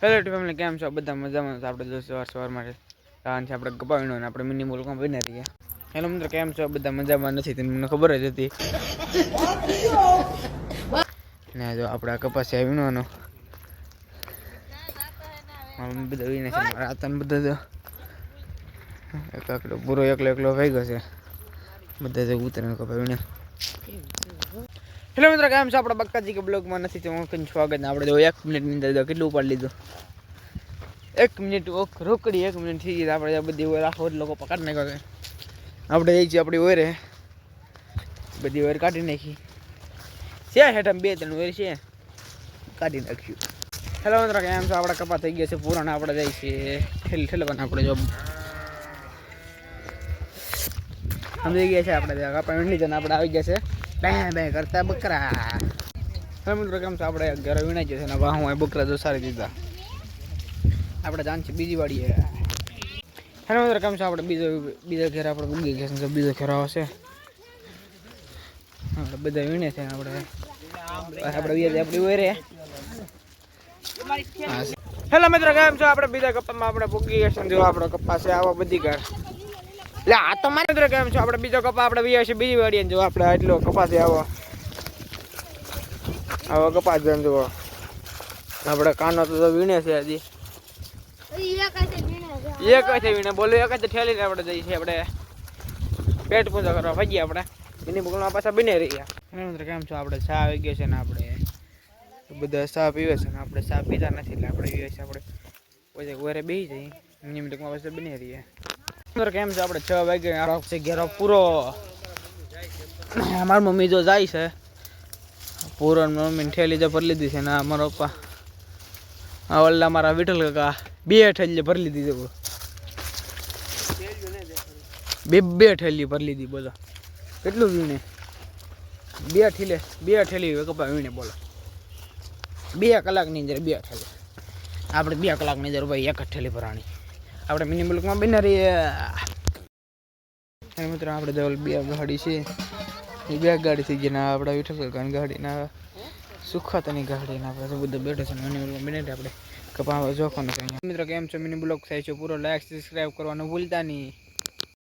Hello family કેમ છો? બધા મજામાં. આપણે જો સવાર સવાર માટે કારણ છે આપણે ગપાવીનો અને આપણે મિની મોલમાં બની રહીએ. હેલો મિત્રો, કેમ છો? બધા મજામાં? નથી તે મને ખબર જ હતી. ને જો આપણે આ કપાસ આવીનો બધા વીણે છે, મારા હાથાને બધા જો. એક એકલો પૂરો એકલો એકલો ભાઈ ગયો છે. બધા જે ઉતરે કપા વીણે હેલો મિત્રો, કેમ છો? આપણા બક્કાજી કે બ્લોગમાં નથી તો હું કંઈ સ્વાગત ને આપણે જો એક મિનિટની અંદર જો કેટલું ઉપાડી લીધું. એક મિનિટ ઓક, રોકડી એક મિનિટ થઈ ગઈ. તો આપણે આ બધી ઓર આખો લોકો પકડ નાખ્યો કે આપણે જઈ છીએ આપણી ઓરે બધી ઓર કાઢી નાખી. છે હેઠળ બે ત્રણ ઓર છે. કાઢી નાખ્યું. હેલો મિત્રો, કેમ છો? આપણા કપા થઈ ગયા છે પૂરણ. આપણે જઈ છીએ ઠેલ ઠેલવાના. આપણે જો સમજી ગયા છે આપણે. ત્યાં કપા વીણી જઈને આપણે આવી ગયા છે. કરતા બકરા. હેલો મિત્રો છો? આપણે ઘરે વિણાઈ વાહ હું બકરા જો સારી દીધા. આપણે જાણ છે બીજી વાડીએ. હેલો, મિત્રો બીજો, બીજા ઘેર આપણે ઉગી ગયા છે બીજો ઘેર આવશે. આપણે બધા વીણે છે આપણે. આપણે વીએ આપણી ઓરે હેલો, મિત્રો, કેમ છો? આપણે બીજા કપામાં આપણે પૂગી ગયા છે જો આપણો કપા છે આવા બધી ઘર. લે, આ તો મારે મિત્રો કેમ છો. આપણે બીજો કપા આપણે વીએ છે બીજી વાડીએ જો આપણે એટલો કપા છે આવો. આવો કપા જન જુઓ. આપણે કાનો તો વીણે છે હજી. એક છે વીણે, બોલો એક જ ઠેલીને આપણે જઈએ છીએ આપણે. પેટ પૂજા કરવા ભાગીએ આપણે. એની બગલમાં પાછા બને રહ્યા મિત્રો, કેમ છો? આપણે ચા આવી ગયો છે ને આપણે. બધા ચા પીવે છે ને આપણે ચા પીતા નથી એટલે આપણે પીવે છે આપણે. પછી ઘરે બેસી જઈએ. એની મિનિટમાં પાછા બની રહીએ. મિત્રો કેમ છે, આપણે છ વાગે છે, ઘેરો પૂરો. મારી મમ્મી જો જાય છે. પૂરો મમ્મીને ઠેલી જો ભરી લીધી છે ને અમારા પપ્પા. ઓલા મારા વિઠ્ઠલ કાકા બે ઠેલી ભરી લીધી છે બે બે ઠેલી ભરી લીધી બોલો. કેટલું વીણે? બે ઠેલે બે ઠેલી કપા વીણે બોલો. બે કલાકની અંદર બે ઠેલી આપણે બે કલાકની અંદર ભાઈ એક જ ઠેલી ભરાણી. આપણે મિની બ્લોકમાં બને રહીએ. મિત્રો, આપણે તો બે ગાડી છે. એ બે ગાડી થઈ ગઈ ને વિઠ્ઠલ કાકાની ગાડી સુખાતાની ગાડી ને આપણે બધા બેઠા છે મિની મુલકમાં બને આપણે. કપા જોખવાનું છે મિત્રો, કેમ છો? મિની બ્લોક થાય છે, પૂરો લાઈક સબસ્ક્રાઈબ કરવાનું ભૂલતા નહીં.